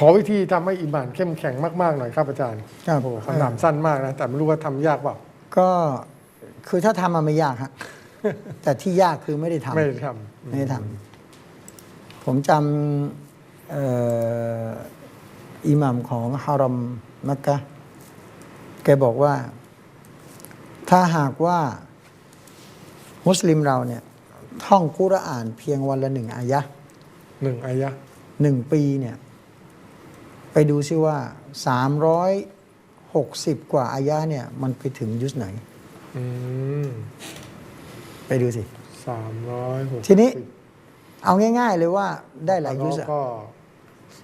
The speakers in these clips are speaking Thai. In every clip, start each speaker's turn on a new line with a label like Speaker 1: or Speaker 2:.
Speaker 1: ขอวิธีทำให้อิหมานเข้มแข็งมากๆหน่อยครับอาจารย์
Speaker 2: ครับ
Speaker 1: โอ้โหคำถามสั้นมากนะ แต่ไม่รู้ว่าทำยากเปล่า
Speaker 2: ก็คือถ้าทำมันไม่ยากฮะแต่ที่ยากคือไม่ได้ทำ
Speaker 1: ไม่ได้ท
Speaker 2: ไม่ได้ทำผมจำเอ่ออิหมัมของฮารอมมักกะห์แกบอกว่า ถ้าหากว่ามุสลิมเราเนี่ย ท่องกุรอานเพียงวันละหนึ่งอายะห์ำ
Speaker 1: หนึ่งอายะ
Speaker 2: หนึ่งปีเนี่ย ไปดูซิว่าสามร้อยหกสิบกว่าอายะห์เนี่ย มันไปถึงยุสไหน
Speaker 1: อืม
Speaker 2: ไปดูสิ
Speaker 1: สามร้อยหก
Speaker 2: ทีนี้ เอาง่าย ๆ เลยว่าได้หลายยุ
Speaker 1: ยุ
Speaker 2: ส
Speaker 1: ส
Speaker 2: อะ
Speaker 1: ก็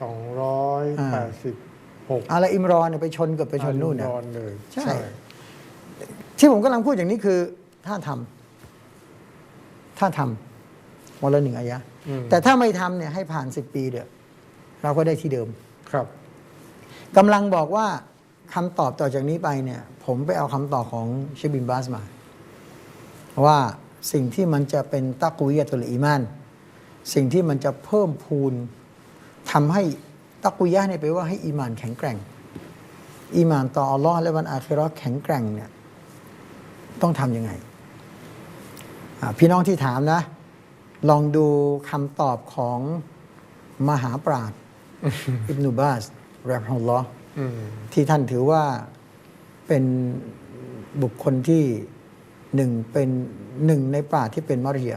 Speaker 1: สองร้อยแปดสิบหก
Speaker 2: อะไรอิมรอนเนี่ยไปชนกับไปชนนู่น
Speaker 1: น
Speaker 2: เนี่ย
Speaker 1: อนเลย
Speaker 2: ใช่ ที่ผมกำลังพูดอย่างนี้คือถ้าทำถ้าทำวันละหนึ่งอายะห์
Speaker 1: อืม
Speaker 2: แต่ถ้าไม่ทำเนี่ยให้ผ่านสิบปีเดียวเราก็ได้ที่เดิม
Speaker 1: ครับ
Speaker 2: กำลังบอกว่าคำตอบต่อจากนี้ไปเนี่ย ผมไปเอาคำตอบของเชบินบาสมา ว่าสิ่งที่มันจะเป็นตักวิยะตุลอีมาน สิ่งที่มันจะเพิ่มพูนทำให้ตักวิยะเนี่ยไปว่าให้อีมานแข็งแกร่ง อีมานต่ออัลลอฮ์และวันอาคิราะห์แข็งแกร่งเนี่ยต้องทำยังไง พี่น้องที่ถามนะ ลองดูคำตอบของมหาปราชญ์ อิบนุบาสรฮมุลลอฮ์
Speaker 1: อืม
Speaker 2: ที่ท่านถือว่าเป็นบุคคลที่หนึ่งเป็นหนึ่งในป่าชญ์ที่เป็นมารเรีย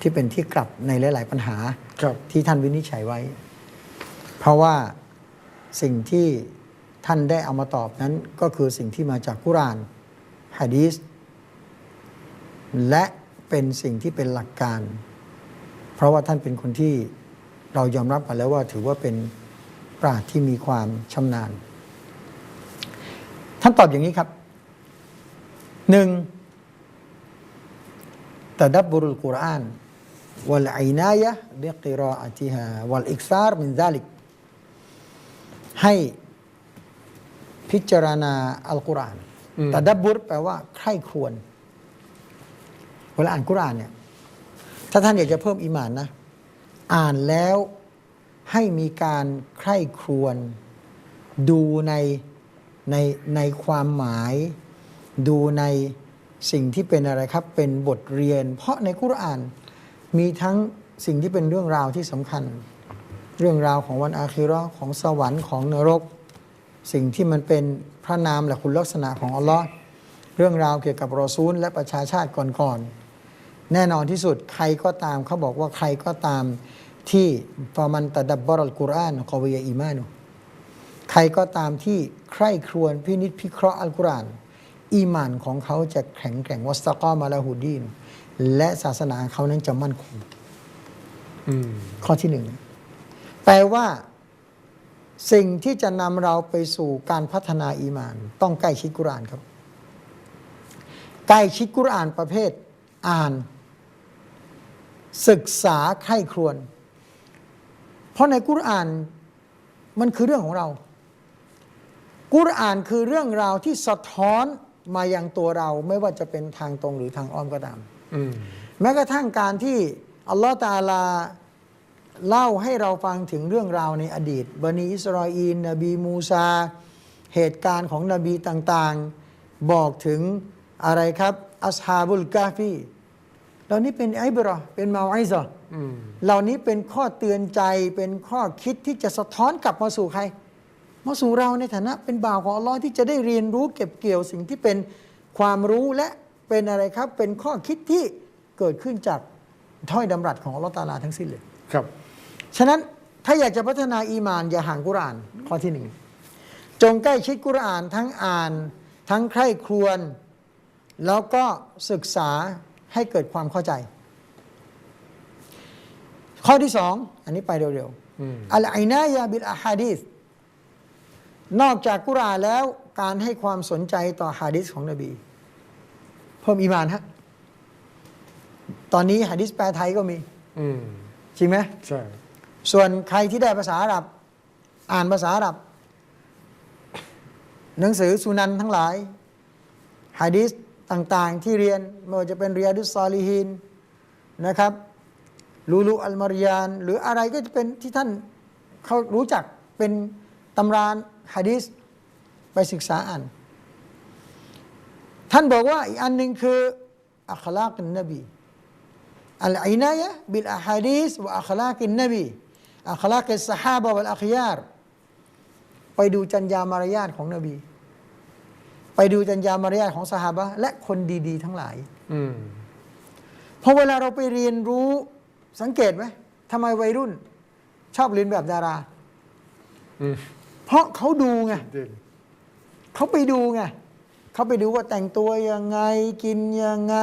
Speaker 2: ที่เป็นที่กลับในหลาย ๆ ปัญหา
Speaker 1: ครับ
Speaker 2: ที่ท่านวินิจฉัยไว้ เพราะว่าสิ่งที่ท่านได้เอามาตอบนั้นก็คือสิ่งที่มาจากกุรานฮะดีสและเป็นสิ่งที่เป็นหลักการ เพราะว่าท่านเป็นคนที่ เรายอมรับมาแล้วว่าถือว่าเป็นปราชญ์ที่มีความชำนาญ ท่านตอบอย่างนี้ครับหนึ่งตดับบุรุลกุรอานวัลอินายะบิกิรออติฮาวัลอิกซาร์มินซาลิกให้พิจารณาอัลกุรอานตดับบุรแปลว่าใคร่ควร เวลาอ่านกุรอานเนี่ย ถ้าท่านอยากจะเพิ่มอิมานนะ อ่านแล้วให้มีการใคร่ครวญดูในในในความหมาย ดูในสิ่งที่เป็นอะไรครับ เป็นบทเรียน เพราะในกุรอาน มีทั้งสิ่งที่เป็นเรื่องราวที่สำคัญ เรื่องราวของวันอาคิราะห์ของสวรรค์ของนรก สิ่งที่มันเป็นพระนามและคุณลักษณะของอัลลอฮ์เรื่องราวเกี่ยวกับรอซูล และประชาชาติก่อนๆ แน่นอนที่สุดใครก็ตามเขาบอกว่าใครก็ตามที่ฟามันตะดับบรัลกุรอานกอวิยอีมานุใครก็ตามที่ใคร่ครวญพินิจพิเคราะห์อัลกุรอานอีมานของเขาจะแข็งแกร่งวัสตะกอมาลาฮูดีนและศาสนาเขานั้นจะมั่นคงข้อที่หนึ่งแปลว่าสิ่งที่จะนำเราไปสู่การพัฒนาอีมาน ต้องใกล้ชิดกุรอานครับ ใกล้ชิดกุรอานประเภทอ่าน ศึกษาไข้ครวน เพราะในกุรอานมันคือเรื่องของเรา กุรอานคือเรื่องราวที่สะท้อนมายังตัวเราไม่ว่าจะเป็นทางตรงหรือทางอ้อมก็ตาม
Speaker 1: อืม
Speaker 2: แม้กระทั่งการที่อัลลอฮฺตาอาลาเล่าให้เราฟังถึงเรื่องราวในอดีตบันิอิสราอีลนบีมูซา เหตุการณ์ของนบีต่างๆ บอกถึงอะไรครับอัสฮาบุลกาฟี เหล่านี้เป็นไอบรอเป็นมาไอซะห์
Speaker 1: อืม
Speaker 2: เหล่านี้เป็นข้อเตือนใจเป็นข้อคิดที่จะสะท้อนกลับมาสู่ใคร มาสู่เราในฐานะ เป็นบ่าวของอัลลอฮ์ที่จะได้เรียนรู้เก็บเกี่ยวสิ่งที่เป็นความรู้และเป็นอะไรครับ เป็นข้อคิดที่เกิดขึ้นจากถ้อยดำรัสของอัลลอฮ์ตาลาทั้งสิ้นเลย
Speaker 1: ครับ
Speaker 2: ฉะนั้นถ้าอยากจะพัฒนาอีมาน อย่าห่างกุรอานข้อที่หนึ่งจงใกล้ชิดกุรอานทั้งอ่าน ทั้งใคร่ครวญแล้วก็ศึกษา ให้เกิดความเข้าใจ ข้อที่สองอันนี้ไปเร็ว
Speaker 1: อืม
Speaker 2: ๆอัลไอนายาบิลอาฮาดีสนอกจากกุรอานแล้วการให้ความสนใจต่อฮะดีษของนบี เพิ่มอีมานฮะตอนนี้ฮะดีษแปลไทยก็มี
Speaker 1: อืม
Speaker 2: จริงไหม
Speaker 1: ใช่
Speaker 2: ส่วนใครที่ได้ภาษาอาหรับ อ่านภาษาอาหรับ หนังสือสุนันทั้งหลายฮะดีษ ต่างๆที่เรียนไม่ว่าจะเป็นเรียดุสซอลีฮินนะครับลูลูอัลมาริยาน หรืออะไรก็จะเป็นที่ท่านเขารู้จักเป็นตำรานฮะดิษไปศึกษาอ่าน ท่านบอกว่าอีกอันหนึ่งคืออัคลากินนบีอัลอินายะบิลอะฮะดีษวะอัคลากินนบีอัคลากิสฮาบะวัลอัคยารไปดูจัญญามารยาทของนบี ไปดูจัญญามารยาทของสหาบะห์และคนดีๆ ทั้งหลาย
Speaker 1: อืม
Speaker 2: พอเวลาเราไปเรียนรู้สังเกตไหมทำไมวัยรุ่น ชอบเรียนแบบดารา
Speaker 1: อืม
Speaker 2: เพราะเขาดูไง
Speaker 1: เด่น
Speaker 2: เขาไปดูไงเขาไปดูว่าแต่งตัวยังไง กินยังไง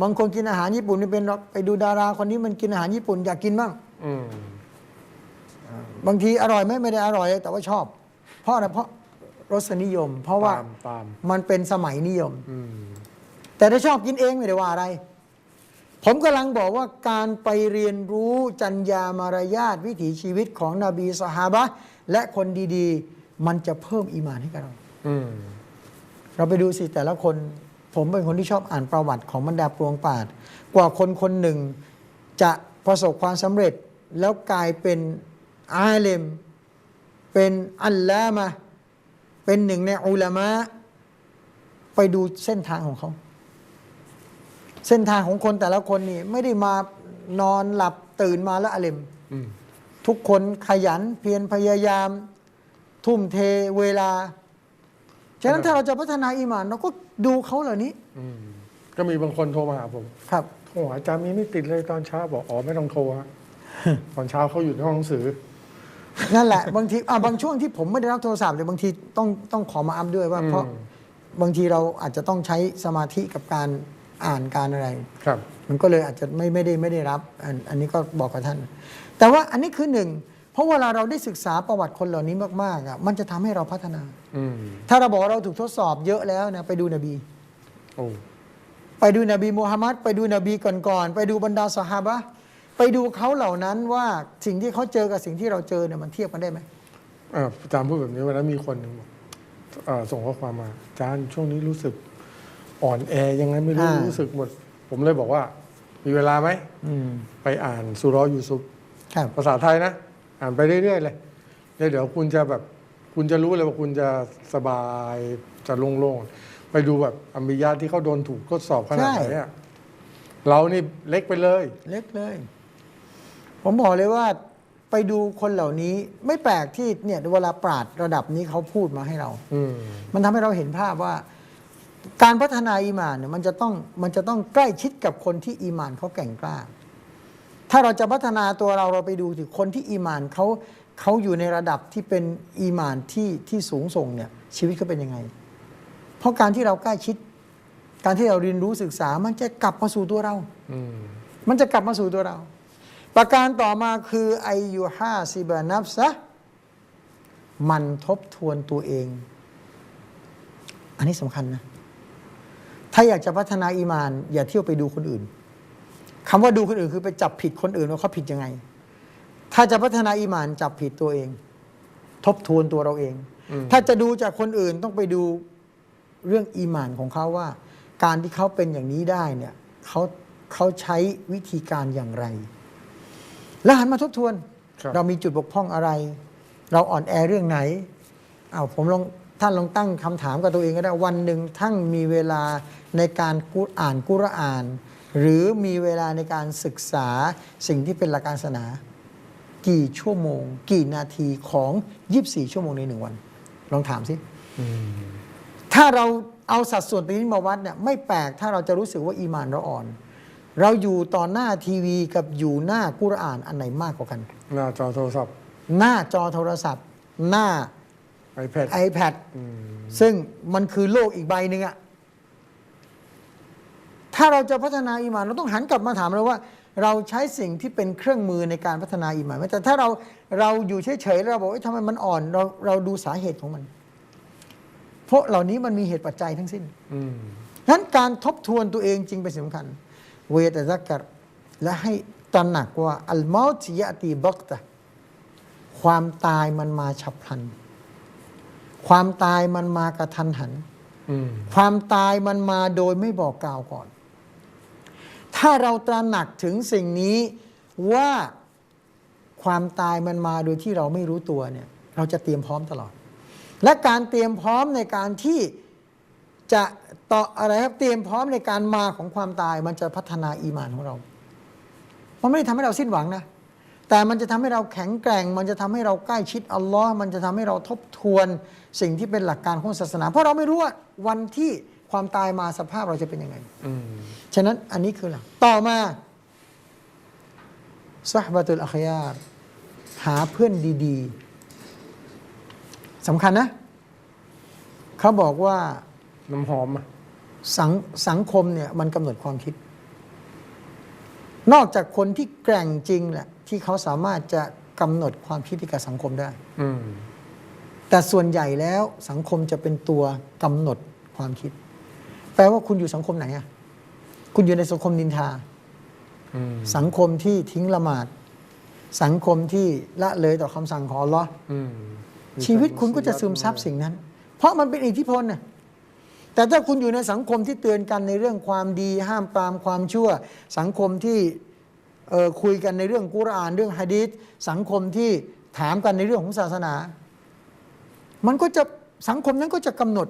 Speaker 2: บางคนกินอาหารญี่ปุ่นนี่เป็นหรอกไปดูดาราคนนี้มันกินอาหารญี่ปุ่นอยากกินบ้าง
Speaker 1: อืม
Speaker 2: บางทีอร่อยไหมไม่ได้อร่อย แต่ว่าชอบ เพราะอะไรเพราะ รสนิยม เพราะว่า
Speaker 1: ตามตาม
Speaker 2: มันเป็นสมัยนิยม
Speaker 1: อืม
Speaker 2: แต่ถ้าชอบกินเองไม่ได้ว่าอะไร ผมกำลังบอกว่าการไปเรียนรู้จัญญามารยาทวิถีชีวิตของนบีสหาบะห์และคนดีๆ มันจะเพิ่มอีหมานให้กับเรา
Speaker 1: อืม
Speaker 2: เราไปดูสิแต่ละคน ผมเป็นคนที่ชอบอ่านประวัติของบรรดาปวงปราดกว่าคนคนหนึ่งจะประสบความสำเร็จแล้วกลายเป็นอาเลม เป็นอัลลามะห์ เป็นหนึ่งในอุลามะห์ไปดูเส้นทางของเขา เส้นทางของคนแต่ละคนนี่ ไม่ได้มานอนหลับตื่นมาแล้วอาเลม
Speaker 1: อืม
Speaker 2: ทุกคนขยันเพียรพยายาม ทุ่มเทเวลา ฉะนั้นถ้าเราจะพัฒนาอีหมานเราก็ดูเขาเหล่านี้
Speaker 1: อืมก็มีบางคนโทรมาหาผม
Speaker 2: ครับ
Speaker 1: โทรหาอาจารย์มีไม่ติดเลยตอนเช้าบอกอ๋อไม่ต้องโทรฮะตอนเช้าเขาอยู่ในห้องหนังสือ
Speaker 2: นั่นแหละบางทีอะบางช่วงที่ผมไม่ได้รับโทรศัพท์เลยบางทีต้องต้องขอมาอัพด้วยว่า
Speaker 1: อืม
Speaker 2: เพราะบางทีเราอาจจะต้องใช้สมาธิกับการอ่านการอะไร
Speaker 1: ครับ
Speaker 2: มันก็เลยอาจจะไม่ไม่ได้ไม่ได้รับอันอันนี้ก็บอกกับท่าน แต่ว่าอันนี้คือหนึ่งเพราะเวลาเราได้ศึกษาประวัติคนเหล่านี้มากๆอะมันจะทำให้เราพัฒนา
Speaker 1: อืม
Speaker 2: ถ้าเราบอกว่าเราถูกทดสอบเยอะแล้วนะไปดูนบี
Speaker 1: โอ้
Speaker 2: ไปดูนบีมูฮัมมัดไปดูนบีก่อนๆไปดูบรรดาสหาบะห์ ไปดูเขาเหล่านั้นว่าสิ่งที่เขาเจอกับสิ่งที่เราเจอเนี่ยมันเทียบกันได้ไหม
Speaker 1: อ่าอาจารย์พูดแบบนี้วันนั้นมีคนหนึ่งบอกเอ่อส่งข้อความมาอาจารย์ช่วงนี้รู้สึกอ่อนแอยังไงไม่รู้
Speaker 2: อ่ารู้
Speaker 1: รู้สึกหมด ผมเลยบอกว่า มีเวลาไหม
Speaker 2: อืม
Speaker 1: ไปอ่านสุเรอยูซุป
Speaker 2: ครับ
Speaker 1: ภาษาไทยนะ อ่านไปเรื่อย ๆ เลยแล้วเดี๋ยวคุณจะแบบ คุณจะรู้เลยว่าคุณจะสบายจะโล่งๆ ไปดูแบบอัมบิยาที่เขาโดนถูกทดสอบขนาดไหนอะเรานี่เล็กไปเลย
Speaker 2: เล็กเลย ผมบอกเลยว่าไปดูคนเหล่านี้ไม่แปลกที่เนี่ยเวลาปราดระดับนี้เขาพูดมาให้เรา
Speaker 1: อืม
Speaker 2: มันทำให้เราเห็นภาพว่า การพัฒนาอีหมานเนี่ยมันจะต้องมันจะต้องใกล้ชิดกับคนที่อีหมานเขาแกร่งกล้า ถ้าเราจะพัฒนาตัวเราเราไปดูถึงคนที่อีหมานเขาเขาอยู่ในระดับที่เป็นอีหมานที่ที่สูงส่งเนี่ย ชีวิตเขาเป็นยังไง เพราะการที่เราใกล้ชิด การที่เราเรียนรู้ศึกษามันจะกลับมาสู่ตัวเรา
Speaker 1: อืม
Speaker 2: มันจะกลับมาสู่ตัวเรา ประการต่อมาคือไอยูฮาซิบานับซะมันทบทวนตัวเอง อันนี้สำคัญนะ ถ้าอยากจะพัฒนาอีมาน อย่าเที่ยวไปดูคนอื่นคำว่าดูคนอื่นคือไปจับผิดคนอื่นว่าเขาผิดยังไง ถ้าจะพัฒนาอีมานจับผิดตัวเอง ทบทวนตัวเราเอง
Speaker 1: อืม
Speaker 2: ถ้าจะดูจากคนอื่นต้องไปดูเรื่องอีหมานของเขาว่า การที่เขาเป็นอย่างนี้ได้เนี่ยเขาเขาใช้วิธีการอย่างไร แล้วหันมาทบทวน
Speaker 1: ครับ
Speaker 2: เรามีจุดบกพร่องอะไร เราอ่อนแอเรื่องไหนอ้าวผมลองท่านลองตั้งคำถามกับตัวเองก็ได้วันหนึ่งท่านมีเวลาในการกุรอ่านกุรอาน หรือมีเวลาในการศึกษาสิ่งที่เป็นหลักการศาสนา กี่ชั่วโมง กี่นาทีของ 24 ชั่วโมงในหนึ่งวัน ลองถามสิ
Speaker 1: อืม
Speaker 2: ถ้าเราเอาสัดส่วนตรงนี้มาวัดเนี่ยไม่แปลกถ้าเราจะรู้สึกว่าอีมานเราอ่อน เราอยู่ต่อหน้าทีวีกับอยู่หน้ากุรอานอันไหนมากกว่ากัน
Speaker 1: หน้าจอโทรศัพท์
Speaker 2: หน้าจอโทรศัพท์ หน้า
Speaker 1: iPad
Speaker 2: iPad
Speaker 1: อืม
Speaker 2: ซึ่งมันคือโลกอีกใบหนึ่งอะถ้าเราจะพัฒนาอีหมานเราต้องหันกลับมาถามเราว่า เราใช้สิ่งที่เป็นเครื่องมือในการพัฒนาอีหมานไหมแต่ถ้าเราเราอยู่เฉยๆแล้วเราบอกว่าทำไมมันอ่อนเราเราดูสาเหตุของมัน เพราะเหล่านี้มันมีเหตุปัจจัยทั้งสิ้น
Speaker 1: อืม
Speaker 2: นั้นการทบทวนตัวเองจริงเป็นสำคัญ เวตซักกัรและให้ตระหนักว่าอัลมอติยะตีบักตะความตายมันมาฉับพลัน ความตายมันมากระทันหัน
Speaker 1: อืม
Speaker 2: ความตายมันมาโดยไม่บอกกล่าวก่อน ถ้าเราตระหนักถึงสิ่งนี้ว่าความตายมันมาโดยที่เราไม่รู้ตัวเนี่ย เราจะเตรียมพร้อมตลอด และการเตรียมพร้อมในการที่ จะต่ออะไรครับเตรียมพร้อมในการมาของความตายมันจะพัฒนาอีมานของเรา มันไม่ได้ทำให้เราสิ้นหวังนะ แต่มันจะทำให้เราแข็งแกร่ง มันจะทำให้เราใกล้ชิดอัลลอฮ์มันจะทำให้เราทบทวนสิ่งที่เป็นหลักการของศาสนา เพราะเราไม่รู้ว่าวันที่ความตายมาสภาพเราจะเป็นยังไง
Speaker 1: อ
Speaker 2: ฉะนั้นอันนี้คือหลักต่อมาซ ahbah ตุลอัคยาหาเพื่อนดี ๆสำคัญนะ เขาบอกว่า
Speaker 1: น้ำหอมอะ
Speaker 2: สังสังคมเนี่ยมันกำหนดความคิด นอกจากคนที่แกร่งจริงแหละที่เขาสามารถจะกำหนดความคิดให้กับสังคมได้
Speaker 1: อืม
Speaker 2: แต่ส่วนใหญ่แล้วสังคมจะเป็นตัวกำหนดความคิด แปลว่าคุณอยู่สังคมไหนอะคุณอยู่ในสังคมนินทา
Speaker 1: อืม
Speaker 2: สังคมที่ทิ้งละหมาด สังคมที่ละเลยต่อคำสั่งของอัลลอฮ์
Speaker 1: อืม
Speaker 2: ชีวิตคุณก็จะซึมซับสิ่งนั้น เพราะมันเป็นอิทธิพลน่ะ แต่ถ้าคุณอยู่ในสังคมที่เตือนกันในเรื่องความดี ห้ามปรามความชั่ว สังคมที่เอ่อคุยกันในเรื่องกุรอานเรื่องฮะดีษสังคมที่ถามกันในเรื่องของศาสนา มันก็จะสังคมนั้นก็จะกำหนด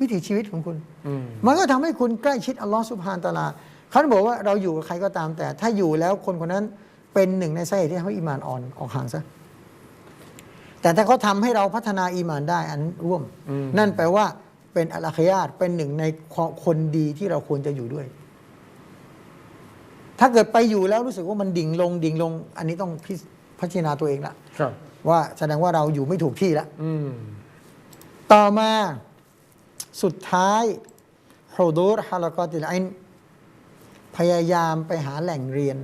Speaker 2: วิถีชีวิตของคุณ
Speaker 1: อืม
Speaker 2: มันก็ทำให้คุณใกล้ชิดอัลลอฮ์สุบฮานตะอาลาเขาบอกว่าเราอยู่กับใครก็ตามแต่ ถ้าอยู่แล้วคนคนนั้นเป็นหนึ่งในสาเหตุที่ทำให้อีหมานอ่อนออกห่างซะแต่ถ้าเขาทำให้เราพัฒนาอีหมานได้อันนั้นร่วม
Speaker 1: อืม
Speaker 2: นั่นแปลว่า เป็นอัลอาคยาตเป็นหนึ่งในคนดีที่เราควรจะอยู่ด้วย ถ้าเกิดไปอยู่แล้วรู้สึกว่ามันดิ่งลงดิ่งลง อันนี้ต้องพิพัฒนาตัวเองละ
Speaker 1: ครับ
Speaker 2: ว่าแสดงว่าเราอยู่ไม่ถูกที่ละ
Speaker 1: อืม
Speaker 2: ต่อมาสุดท้ายฮุดูรฮาลากอติลไอนพยายามไปหาแหล่งเรียน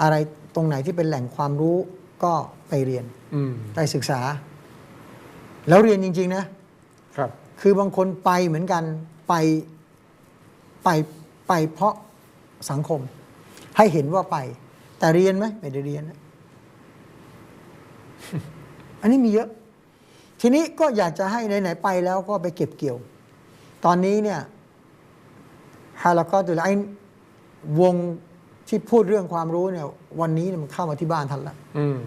Speaker 2: อะไรตรงไหนที่เป็นแหล่งความรู้ก็ไปเรียน
Speaker 1: อืม
Speaker 2: ไปศึกษา แล้วเรียนจริง ๆ นะ
Speaker 1: ครับ
Speaker 2: คือบางคนไปเหมือนกันไปไปไปเพราะสังคม ให้เห็นว่าไป แต่เรียนไหมไม่ได้เรียนนะอันนี้มีเยอะ ทีนี้ก็อยากจะให้ไหนๆไปแล้วก็ไปเก็บเกี่ยว ตอนนี้เนี่ยฮาลากอตุลไอนวงที่พูดเรื่องความรู้เนี่ย วันนี้เนี่ยมันเข้ามาที่บ้านท่านละ
Speaker 1: อืม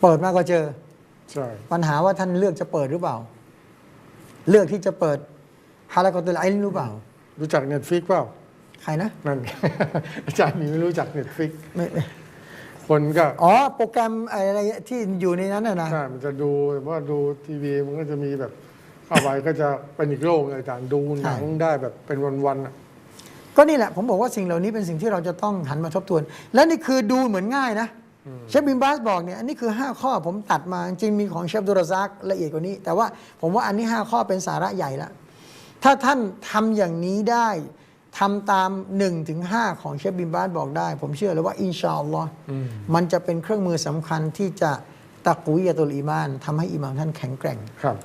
Speaker 2: เปิดมาก็เจอ
Speaker 1: ใช่
Speaker 2: ปัญหาว่าท่านเลือกจะเปิดหรือเปล่า เลือกที่จะเปิดฮาลากอตุลไอนหรือเปล่า
Speaker 1: รู้จักเน็ตฟิกเปล่า
Speaker 2: ใครนะ
Speaker 1: นั่น อาจารย์มีไม่รู้จักเน็ตฟิก
Speaker 2: ไม่ไม่
Speaker 1: คนก็
Speaker 2: อ๋อ โปรแกรมอะไรที่อยู่ในนั้นน่ะนะ
Speaker 1: ใช่มันจะดูว่าดูทีวีมันก็จะมีแบบเข้าไปก็จะเป็นอีกโลกเลยอาจารย์ดูหนังได้แบบเป็นวันๆอะ
Speaker 2: ก็นี่แหละผมบอกว่าสิ่งเหล่านี้เป็นสิ่งที่เราจะต้องหันมาทบทวน และนี่คือดูเหมือนง่ายนะ เชฟบิมบาสบอกเนี่ยอันนี้คือ 5 ข้อผมตัดมาจริงๆมีของเชฟดุรซักละเอียดกว่านี้ แต่ว่าผมว่าอันนี้ 5 ข้อเป็นสาระใหญ่แล้วถ้าท่านทำอย่างนี้ได้ทำตาม1ถึง5ของเชฟบิมบาสบอกได้ ผมเชื่อเลยว่าอินชาอัลลอฮ์
Speaker 1: อืม
Speaker 2: มันจะเป็นเครื่องมือสำคัญที่จะตะกุยยะตุลอีมานทำให้อีมานท่านแข็งแกร่ง
Speaker 1: ครับ